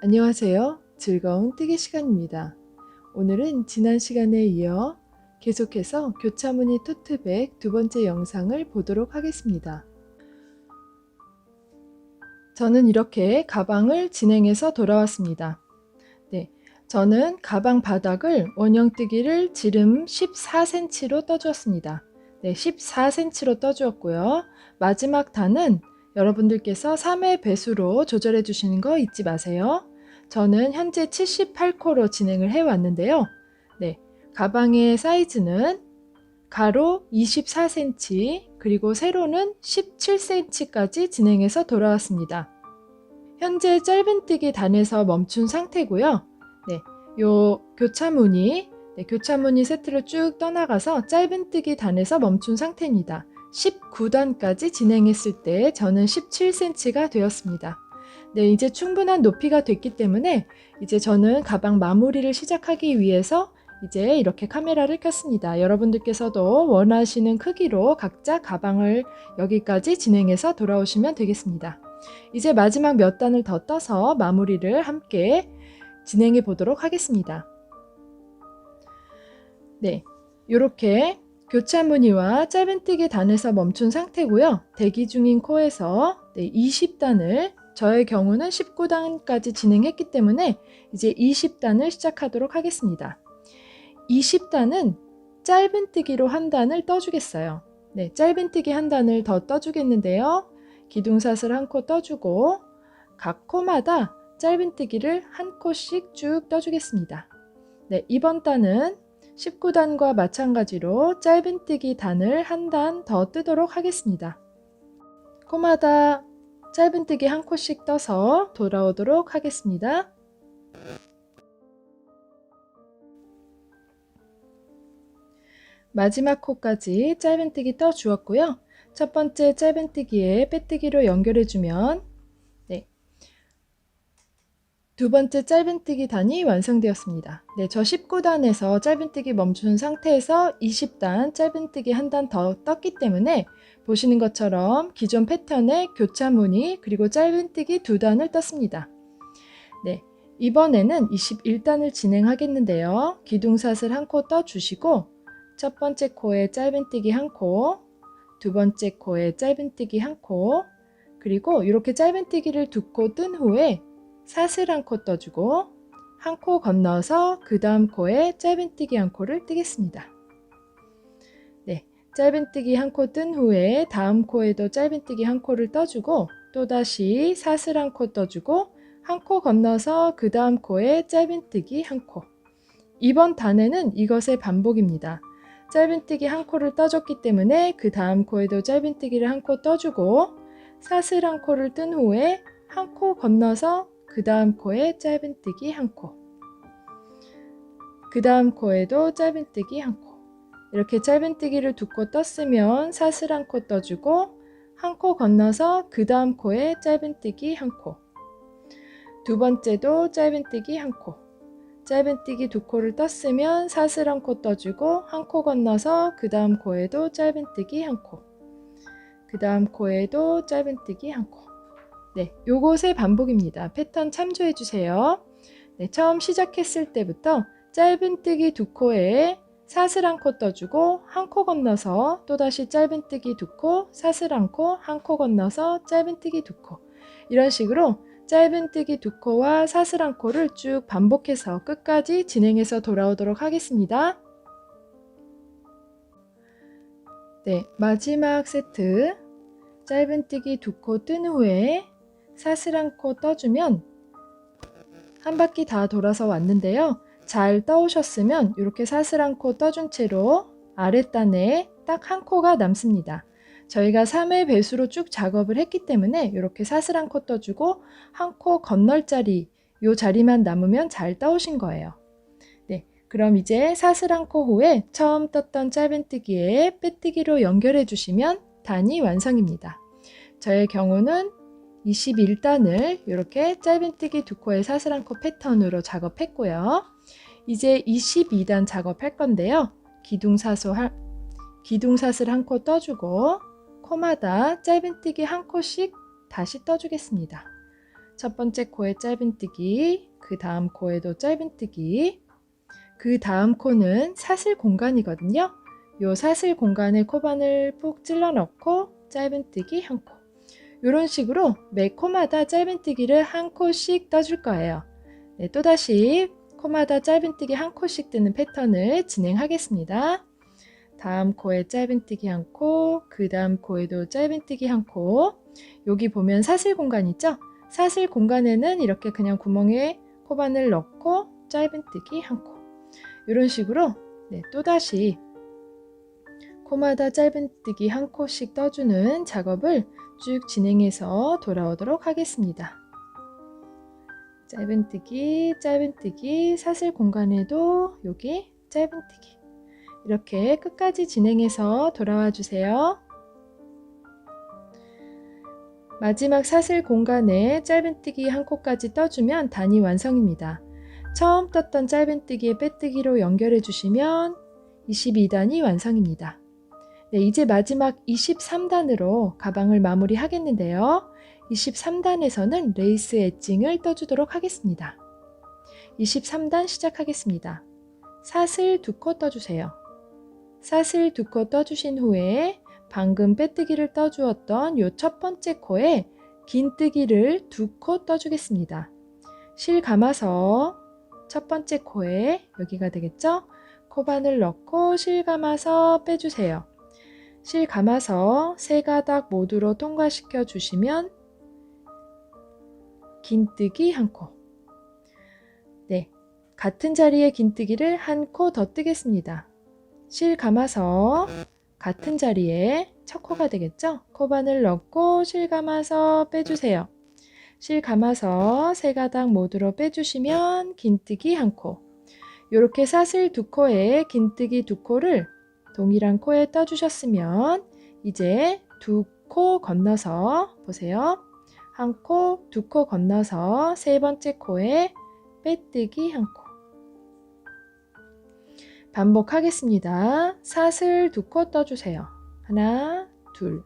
안녕하세요. 즐거운 뜨기 시간입니다. 오늘은 지난 시간에 이어 계속해서 교차무늬 토트백 두 번째 영상을 보도록 하겠습니다. 저는 이렇게 가방을 진행해서 돌아왔습니다. 네, 저는 가방 바닥을 원형 뜨기를 지름 14cm로 떠주었습니다. 네, 14cm로 떠주었고요. 마지막 단은 여러분들께서 3회 배수로 조절해 주시는 거 잊지 마세요. 저는 현재 78코로 진행을 해 왔는데요. 네. 가방의 사이즈는 가로 24cm, 그리고 세로는 17cm까지 진행해서 돌아왔습니다. 현재 짧은뜨기 단에서 멈춘 상태고요. 네. 요 교차무늬, 네, 교차무늬 세트를 쭉 떠나가서 짧은뜨기 단에서 멈춘 상태입니다. 19단까지 진행했을 때 저는 17cm가 되었습니다. 네, 이제 충분한 높이가 됐기 때문에 이제 저는 가방 마무리를 시작하기 위해서 이제 이렇게 카메라를 켰습니다. 여러분들께서도 원하시는 크기로 각자 가방을 여기까지 진행해서 돌아오시면 되겠습니다. 이제 마지막 몇 단을 더 떠서 마무리를 함께 진행해 보도록 하겠습니다. 네, 이렇게 교차 무늬와 짧은뜨기 단에서 멈춘 상태고요. 대기 중인 코에서 네, 20단을 저의 경우는 19단까지 진행했기 때문에 이제 20단을 시작하도록 하겠습니다. 20단은 짧은뜨기로 한 단을 떠주겠어요. 네, 짧은뜨기 한 단을 더 떠주겠는데요. 기둥사슬 한 코 떠주고 각 코마다 짧은뜨기를 한 코씩 쭉 떠주겠습니다. 네, 이번 단은 19단과 마찬가지로 짧은뜨기 단을 한 단 더 뜨도록 하겠습니다. 코마다 짧은뜨기 한 코씩 떠서 돌아오도록 하겠습니다. 마지막 코까지 짧은뜨기 떠 주었고요. 첫 번째 짧은뜨기에 빼뜨기로 연결해 주면 네. 두 번째 짧은뜨기 단이 완성되었습니다. 네, 저 19단에서 짧은뜨기 멈춘 상태에서 20단 짧은뜨기 한 단 더 떴기 때문에 보시는 것처럼 기존 패턴의 교차 무늬 그리고 짧은뜨기 두 단을 떴습니다. 네, 이번에는 21단을 진행하겠는데요. 기둥사슬 한 코 떠주시고 첫 번째 코에 짧은뜨기 한 코, 두 번째 코에 짧은뜨기 한 코, 그리고 이렇게 짧은뜨기를 두 코 뜬 후에 사슬 한 코 떠주고 한 코 건너서 그 다음 코에 짧은뜨기 한 코를 뜨겠습니다. 네, 짧은뜨기 한 코 뜬 후에 다음 코에도 짧은뜨기 한 코를 떠주고 또다시 사슬 한 코 떠주고 한 코 건너서 그 다음 코에 짧은뜨기 한 코. 이번 단에는 이것의 반복입니다. 짧은뜨기 한 코를 떠줬기 때문에 그 다음 코에도 짧은뜨기를 한 코 떠주고 사슬 한 코를 뜬 후에 한 코 건너서 그 다음 코에 짧은뜨기 한 코. 그 다음 코에도 짧은뜨기 한 코. 이렇게 짧은뜨기를 두 코 떴으면 사슬 한 코 떠주고 한 코 건너서 그 다음 코에 짧은뜨기 한 코. 두 번째도 짧은뜨기 한 코. 짧은뜨기 두 코를 떴으면 사슬 한 코 떠주고 한 코 건너서 그 다음 코에도 짧은뜨기 한 코. 그 다음 코에도 짧은뜨기 한 코. 네, 요것의 반복입니다. 패턴 참조해 주세요. 네, 처음 시작했을 때부터 짧은뜨기 두 코에 사슬 한 코 떠주고 한 코 건너서 또다시 짧은뜨기 두 코, 사슬 한 코, 한 코 건너서 짧은뜨기 두 코. 이런 식으로 짧은뜨기 두 코와 사슬 한 코를 쭉 반복해서 끝까지 진행해서 돌아오도록 하겠습니다. 네, 마지막 세트. 짧은뜨기 두 코 뜬 후에 사슬 한 코 떠주면 한 바퀴 다 돌아서 왔는데요. 잘 떠오셨으면 이렇게 사슬 한코 떠준 채로 아랫단에 딱 한 코가 남습니다. 저희가 3회 배수로 쭉 작업을 했기 때문에 이렇게 사슬 한 코 떠주고 한 코 건널 자리 요 자리만 남으면 잘 떠오신 거예요. 네, 그럼 이제 사슬 한 코 후에 처음 떴던 짧은뜨기에 빼뜨기로 연결해 주시면 단이 완성입니다. 저의 경우는 21단을 이렇게 짧은뜨기 두 코에 사슬 한 코 패턴으로 작업했고요. 이제 22단 작업할 건데요. 기둥사슬 한, 기둥사슬 한 코 떠주고 코마다 짧은뜨기 한 코씩 다시 떠주겠습니다. 첫 번째 코에 짧은뜨기, 그 다음 코에도 짧은뜨기, 그 다음 코는 사슬 공간이거든요. 요 사슬 공간에 코바늘 푹 찔러 넣고 짧은뜨기 한 코. 이런 식으로 매 코마다 짧은뜨기를 한 코씩 떠줄 거예요. 네, 또다시 코마다 짧은뜨기 한 코씩 뜨는 패턴을 진행하겠습니다. 다음 코에 짧은뜨기 한 코, 그 다음 코에도 짧은뜨기 한 코. 여기 보면 사슬 공간 있죠? 사슬 공간에는 이렇게 그냥 구멍에 코바늘 넣고 짧은뜨기 한 코. 이런 식으로 네, 또다시 코마다 짧은뜨기 한 코씩 떠주는 작업을 쭉 진행해서 돌아오도록 하겠습니다. 짧은뜨기, 짧은뜨기, 사슬 공간에도 여기 짧은뜨기. 이렇게 끝까지 진행해서 돌아와 주세요. 마지막 사슬 공간에 짧은뜨기 한 코까지 떠주면 단위 완성입니다. 처음 떴던 짧은뜨기에 빼뜨기로 연결해 주시면 22단이 완성입니다. 네, 이제 마지막 23단으로 가방을 마무리 하겠는데요. 23단에서는 레이스 엣징을 떠주도록 하겠습니다. 23단 시작하겠습니다. 사슬 두코 떠주세요. 사슬 두코 떠주신 후에 방금 빼뜨기를 떠주었던 요 첫 번째 코에 긴뜨기를 두 코 떠주겠습니다. 실 감아서 첫 번째 코에 여기가 되겠죠? 코바늘 넣고 실 감아서 빼주세요. 실 감아서 세 가닥 모두로 통과시켜 주시면 긴뜨기 한 코. 네. 같은 자리에 긴뜨기를 한 코 더 뜨겠습니다. 실 감아서 같은 자리에 첫 코가 되겠죠? 코바늘 넣고 실 감아서 빼주세요. 실 감아서 세 가닥 모두로 빼주시면 긴뜨기 한 코. 이렇게 사슬 두 코에 긴뜨기 두 코를 동일한 코에 떠주셨으면 이제 두 코 건너서 보세요. 한 코, 두 코 건너서 세 번째 코에 빼뜨기 한 코. 반복하겠습니다. 사슬 두 코 떠주세요. 하나, 둘.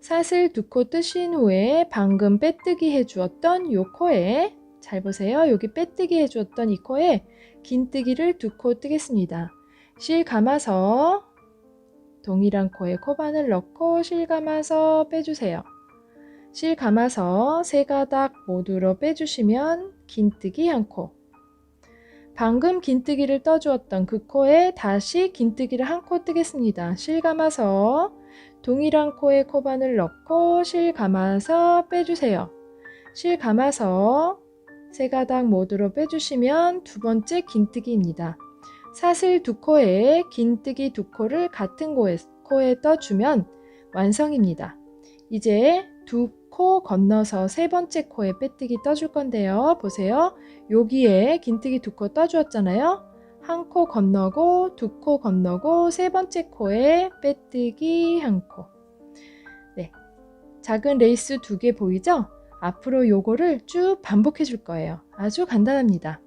사슬 두 코 뜨신 후에 방금 빼뜨기 해주었던 요 코에 잘 보세요. 여기 빼뜨기 해주었던 이 코에 긴뜨기를 두 코 뜨겠습니다. 실 감아서 동일한 코에 코바늘 넣고 실 감아서 빼주세요. 실 감아서 세 가닥 모두로 빼주시면 긴뜨기 한 코. 방금 긴뜨기를 떠주었던 그 코에 다시 긴뜨기를 한 코 뜨겠습니다. 실 감아서 동일한 코에 코바늘 넣고 실 감아서 빼주세요. 실 감아서 세 가닥 모두로 빼주시면 두 번째 긴뜨기입니다. 사슬 두 코에 긴뜨기 두 코를 같은 코에, 떠주면 완성입니다. 이제 두 코 건너서 세 번째 코에 빼뜨기 떠줄 건데요. 보세요. 여기에 긴뜨기 두 코 떠주었잖아요. 한 코 건너고 두 코 건너고 세 번째 코에 빼뜨기 한 코. 네. 작은 레이스 두 개 보이죠? 앞으로 요거를 쭉 반복해 줄 거예요. 아주 간단합니다.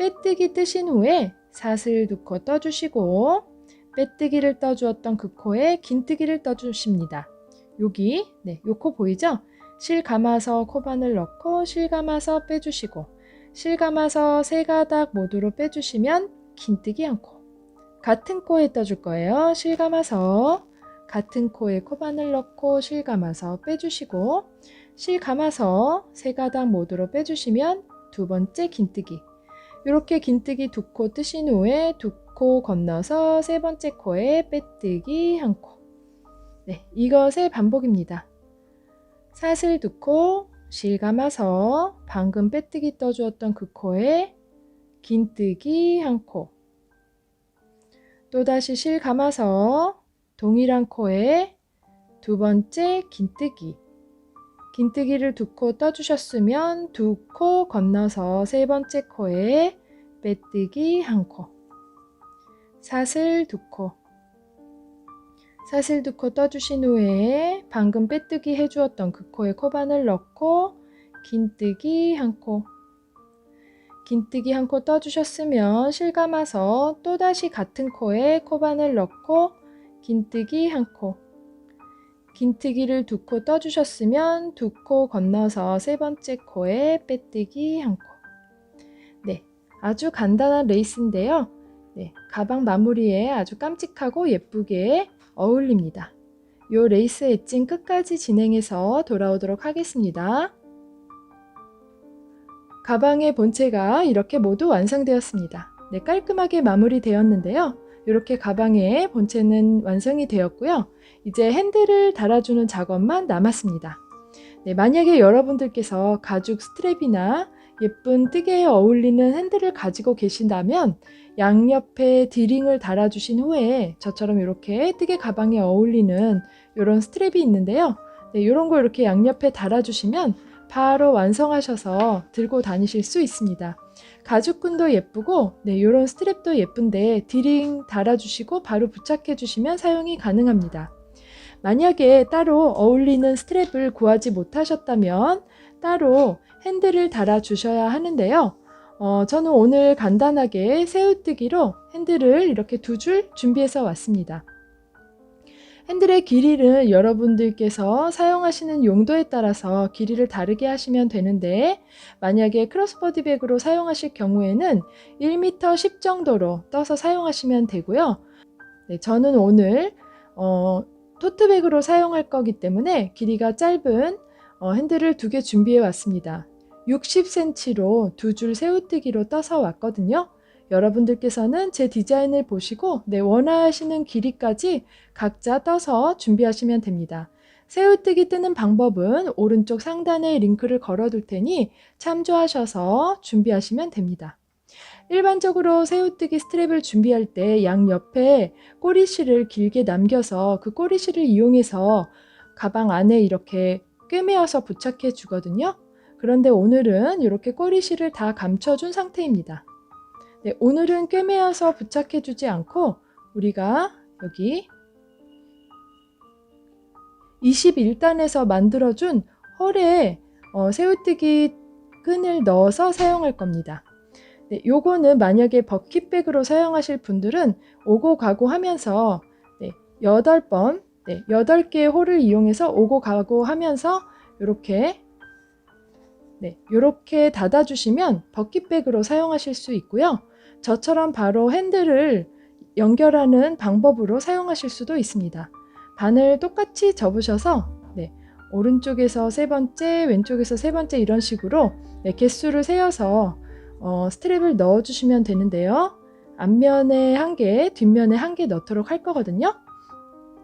빼뜨기 뜨신 후에 사슬 두 코 떠주시고 빼뜨기를 떠주었던 그 코에 긴뜨기를 떠주십니다. 여기 네, 요 코 보이죠? 실 감아서 코바늘 넣고 실 감아서 빼주시고 실 감아서 세 가닥 모두로 빼주시면 긴뜨기 한 코. 같은 코에 떠줄 거예요. 실 감아서 같은 코에 코바늘 넣고 실 감아서 빼주시고 실 감아서 세 가닥 모두로 빼주시면 두 번째 긴뜨기. 이렇게 긴뜨기 두 코 뜨신 후에 두 코 건너서 세 번째 코에 빼뜨기 한 코. 네, 이것의 반복입니다. 사슬 두 코, 실 감아서 방금 빼뜨기 떠주었던 그 코에 긴뜨기 한 코. 또다시 실 감아서 동일한 코에 두 번째 긴뜨기. 긴뜨기를 두 코 떠주셨으면 두 코 건너서 세 번째 코에 빼뜨기 한 코. 사슬 두 코. 사슬 두코 떠주신 후에 방금 빼뜨기 해주었던 그 코에 코바늘 넣고 긴뜨기 한 코. 긴뜨기 한 코 떠주셨으면 실 감아서 또다시 같은 코에 코바늘 넣고 긴뜨기 한 코. 긴뜨기를 두 코 떠주셨으면 두 코 건너서 세 번째 코에 빼뜨기 한 코. 네, 아주 간단한 레이스인데요. 네, 가방 마무리에 아주 깜찍하고 예쁘게 어울립니다. 요 레이스 엣진 끝까지 진행해서 돌아오도록 하겠습니다. 가방의 본체가 이렇게 모두 완성되었습니다. 네, 깔끔하게 마무리되었는데요. 이렇게 가방의 본체는 완성이 되었고요. 이제 핸들을 달아주는 작업만 남았습니다. 네, 만약에 여러분들께서 가죽 스트랩이나 예쁜 뜨개에 어울리는 핸들을 가지고 계신다면 양옆에 디링을 달아주신 후에 저처럼 이렇게 뜨개 가방에 어울리는 이런 스트랩이 있는데요. 네, 이런 거 이렇게 양옆에 달아주시면 바로 완성하셔서 들고 다니실 수 있습니다. 가죽끈도 예쁘고 네, 이런 스트랩도 예쁜데 디링 달아주시고 바로 부착해 주시면 사용이 가능합니다. 만약에 따로 어울리는 스트랩을 구하지 못하셨다면 따로 핸들을 달아 주셔야 하는데요. 어, 저는 오늘 간단하게 새우뜨기로 핸들을 이렇게 두 줄 준비해서 왔습니다. 핸들의 길이를 여러분들께서 사용하시는 용도에 따라서 길이를 다르게 하시면 되는데 만약에 크로스버디 백으로 사용하실 경우에는 1m 10 정도로 떠서 사용하시면 되고요. 네, 저는 오늘 어, 토트백으로 사용할 거기 때문에 길이가 짧은 어, 핸들을 두 개 준비해 왔습니다. 60cm로 두줄 새우뜨기로 떠서 왔거든요. 여러분들께서는 제 디자인을 보시고 네, 원하시는 길이까지 각자 떠서 준비하시면 됩니다. 새우뜨기 뜨는 방법은 오른쪽 상단에 링크를 걸어둘 테니 참조하셔서 준비하시면 됩니다. 일반적으로 새우뜨기 스트랩을 준비할 때 양옆에 꼬리실을 길게 남겨서 그 꼬리실을 이용해서 가방 안에 이렇게 꿰매어서 부착해 주거든요. 그런데 오늘은 이렇게 꼬리실을 다 감춰준 상태입니다. 네, 오늘은 꿰매어서 부착해 주지 않고 우리가 여기 21단에서 만들어준 헐에 어, 새우뜨기 끈을 넣어서 사용할 겁니다. 네, 요거는 만약에 버킷백으로 사용하실 분들은 오고 가고 하면서 네, 8번, 네, 8개의 홀을 이용해서 오고 가고 하면서 이렇게 네, 이렇게 닫아주시면 버킷백으로 사용하실 수 있고요. 저처럼 바로 핸들을 연결하는 방법으로 사용하실 수도 있습니다. 바늘 똑같이 접으셔서 네, 오른쪽에서 세 번째, 왼쪽에서 세 번째 이런 식으로 네, 개수를 세어서 어, 스트랩을 넣어주시면 되는데요. 앞면에 한 개, 뒷면에 한 개 넣도록 할 거거든요.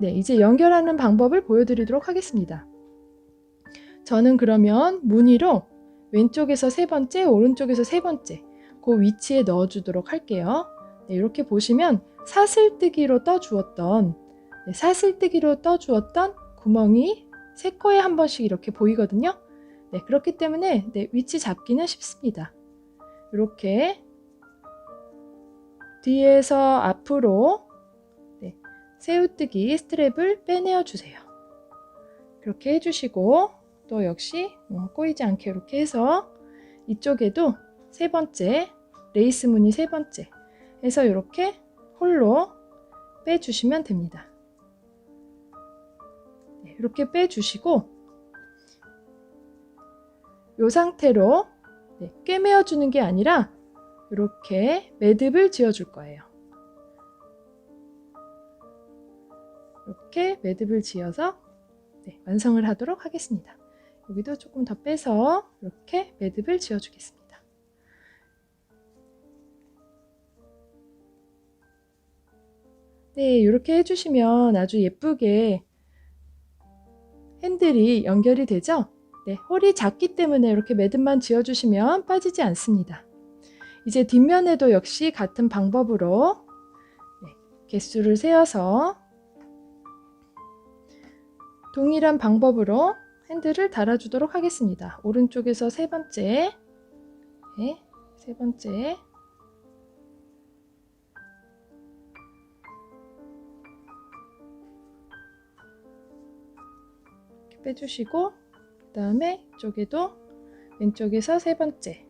네, 이제 연결하는 방법을 보여드리도록 하겠습니다. 저는 그러면 무늬로 왼쪽에서 세 번째, 오른쪽에서 세 번째 그 위치에 넣어주도록 할게요. 네, 이렇게 보시면 사슬뜨기로 떠주었던 네, 사슬뜨기로 떠주었던 구멍이 세 코에 한 번씩 이렇게 보이거든요. 네, 그렇기 때문에 네, 위치 잡기는 쉽습니다. 이렇게 뒤에서 앞으로 네, 새우뜨기 스트랩을 빼내어 주세요. 그렇게 해주시고 또 역시 어, 꼬이지 않게 이렇게 해서 이쪽에도 세 번째 레이스 무늬 세 번째 해서 이렇게 홀로 빼주시면 됩니다. 네, 이렇게 빼주시고 이 상태로 네, 꿰매어 주는 게 아니라 이렇게 매듭을 지어 줄 거예요. 이렇게 매듭을 지어서 네, 완성을 하도록 하겠습니다. 여기도 조금 더 빼서 이렇게 매듭을 지어 주겠습니다. 네, 이렇게 해주시면 아주 예쁘게 핸들이 연결이 되죠? 네, 홀이 작기 때문에 이렇게 매듭만 지어주시면 빠지지 않습니다. 이제 뒷면에도 역시 같은 방법으로 네, 개수를 세어서 동일한 방법으로 핸들을 달아주도록 하겠습니다. 오른쪽에서 세 번째, 네, 세 번째, 빼주시고 그 다음에 이쪽에도 왼쪽에서 세 번째.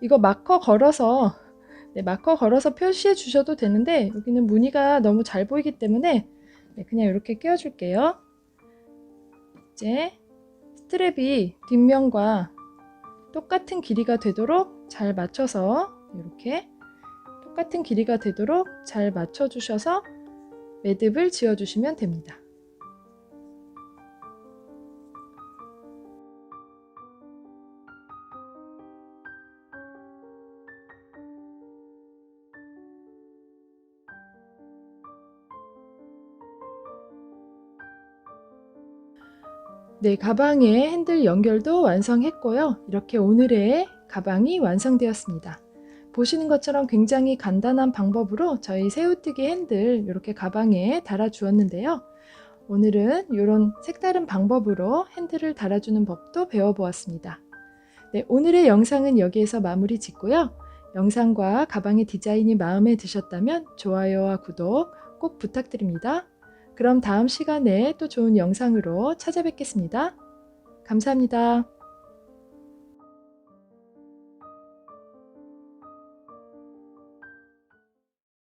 이거 마커 걸어서 네, 마커 걸어서 표시해 주셔도 되는데 여기는 무늬가 너무 잘 보이기 때문에 네, 그냥 이렇게 끼워 줄게요 이제 스트랩이 뒷면과 똑같은 길이가 되도록 잘 맞춰서 이렇게 똑같은 길이가 되도록 잘 맞춰 주셔서 매듭을 지어 주시면 됩니다. 네, 가방의 핸들 연결도 완성했고요. 이렇게 오늘의 가방이 완성되었습니다. 보시는 것처럼 굉장히 간단한 방법으로 저희 새우뜨기 핸들 이렇게 가방에 달아 주었는데요. 오늘은 이런 색다른 방법으로 핸들을 달아주는 법도 배워보았습니다. 네, 오늘의 영상은 여기에서 마무리 짓고요. 영상과 가방의 디자인이 마음에 드셨다면 좋아요와 구독 꼭 부탁드립니다. 그럼 다음 시간에 또 좋은 영상으로 찾아뵙겠습니다. 감사합니다.